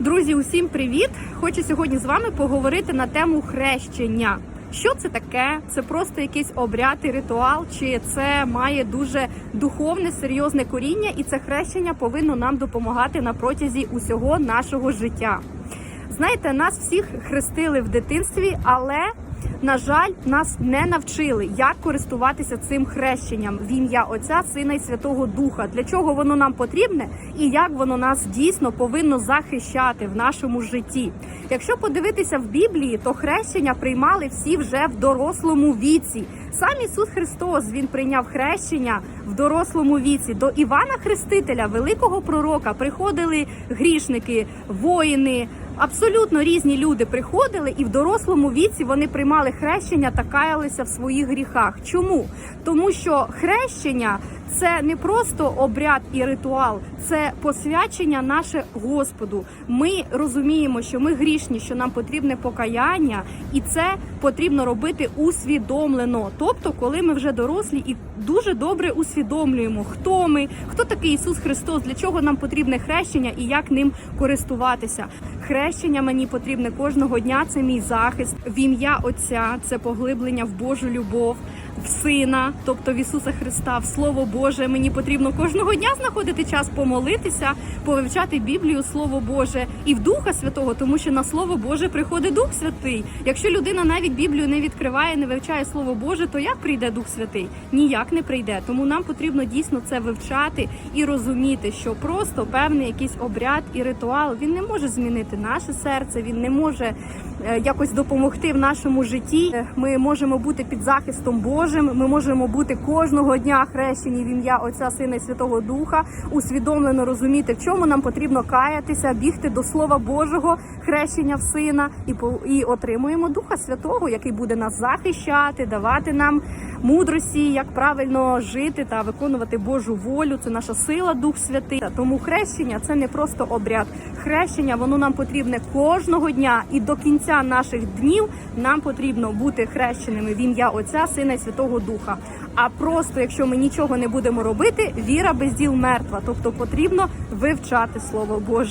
Друзі, усім привіт! Хочу сьогодні з вами поговорити на тему хрещення. Що це таке? Це просто якийсь обряд і ритуал, чи це має дуже духовне, серйозне коріння, і це хрещення повинно нам допомагати на протязі усього нашого життя. Знаєте, нас всіх хрестили в дитинстві, але на жаль, нас не навчили, як користуватися цим хрещенням в ім'я Отця, Сина і Святого Духа. Для чого воно нам потрібне і як воно нас дійсно повинно захищати в нашому житті. Якщо подивитися в Біблії, то хрещення приймали всі вже в дорослому віці. Сам Ісус Христос Він прийняв хрещення в дорослому віці. До Івана Хрестителя, великого пророка, приходили грішники, воїни. Абсолютно різні люди приходили, і в дорослому віці вони приймали хрещення та каялися в своїх гріхах. Чому? Тому що хрещення це не просто обряд і ритуал, це посвячення наше Господу. Ми розуміємо, що ми грішні, що нам потрібне покаяння, і це потрібно робити усвідомлено. Тобто, коли ми вже дорослі і дуже добре усвідомлюємо, хто ми, хто такий Ісус Христос, для чого нам потрібне хрещення і як ним користуватися. Хрещення мені потрібне кожного дня. Це мій захист в ім'я Отця, це поглиблення в Божу любов, в Сина, тобто в Ісуса Христа, в Слово Боже. Мені потрібно кожного дня знаходити час помолитися, повивчати Біблію, Слово Боже і в Духа Святого, тому що на Слово Боже приходить Дух Святий. Якщо людина навіть Біблію не відкриває, не вивчає Слово Боже, то як прийде Дух Святий? Ніяк не прийде. Тому нам потрібно дійсно це вивчати і розуміти, що просто певний якийсь обряд і ритуал він не може змінити наше серце, він не може якось допомогти в нашому житті. Е, Ми можемо бути під захистом Божим. Ми можемо бути кожного дня хрещені в ім'я Отця, Сина і Святого Духа, усвідомлено розуміти, в чому нам потрібно каятися, бігти до Слова Божого, хрещення в сина, і по- і отримуємо Духа Святого, який буде нас захищати, давати нам мудрості, як правильно жити та виконувати Божу волю. Це наша сила, Дух Святий. Тому хрещення це не просто обряд. Хрещення воно нам потрібне кожного дня, і до кінця наших днів нам потрібно бути хрещеними в ім'я Отця, Сина і Святого Духа. А просто, якщо ми нічого не будемо робити, віра без діл мертва. Тобто потрібно вивчати Слово Боже.